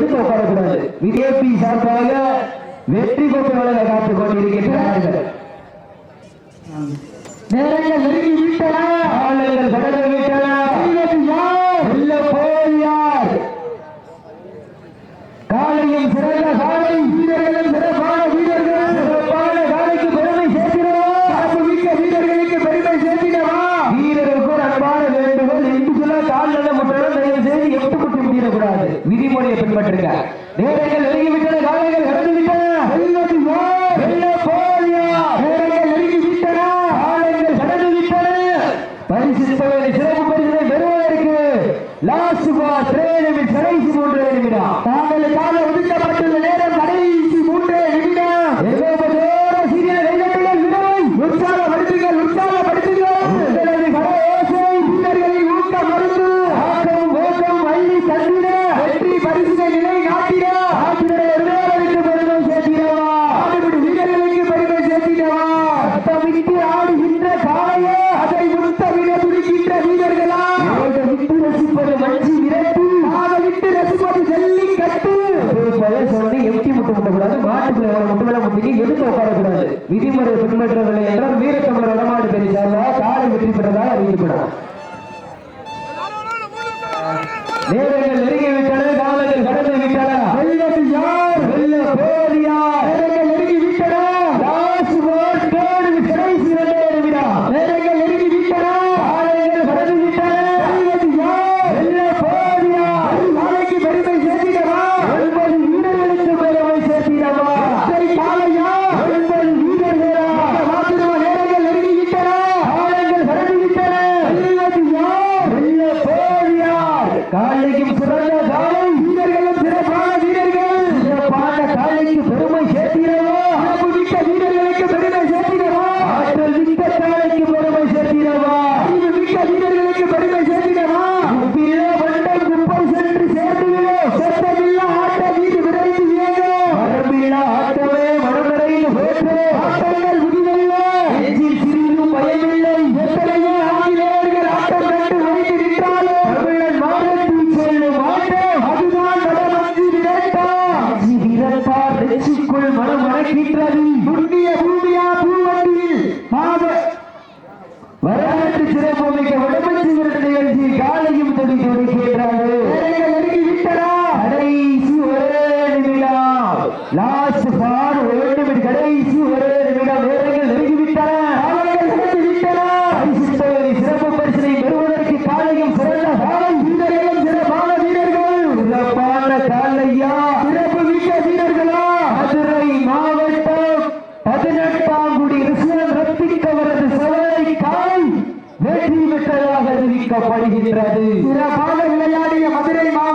எதுவும் உட்காரக்கூடாது விஜேபி சார்பாக வெற்றி பெற்ற வழங்க காத்துக் கொண்டிருக்கின்றார்கள் நேரங்கள் நெருங்கி விட்டன ஆளுநர்கள் கடந்து விட்டன தீப்பொழியை பின்பற்றுங்க. நேரங்கள் நெருங்கிவிட்டன காலைகள் கடந்து விட்டன சிறப்பு பெறுவதற்கு லாஸ்ட் கடைசி மூன்று நிமிடம். விதிமுறை பின்பற்றவில்லை என்றால் வீரத்தமிழ் வடமாடு பெரிய சார்பாக காலை வெற்றி பெற்றதாக அறிவிக்கப்படும். நேரங்கள் நெருங்கிவிட்டால் வரலாற்று சிறப்புமிக்க உடம்பு நிகழ்ச்சி காலையும் துணி துணிக்கின்றார்கள் லாஸ்ட் பார் வேண்டும் என்று கடைசி ஒரே நிமிடம் நேரங்கள் நெருங்கிவிட்டன. சிறப்பு பரிசனை பெறுவதற்கு காலையும் சிறந்த காலை வீரர்களும் சிறப்பான வீரர்கள். சிறப்பான காலையா? சிறப்பு மிக்க வீரர்களா? மதுரை மாவட்டம் பதினெட்டாம் குடி ரிசுவன் ரத்திக்கவரது விளையாடிய மதுரை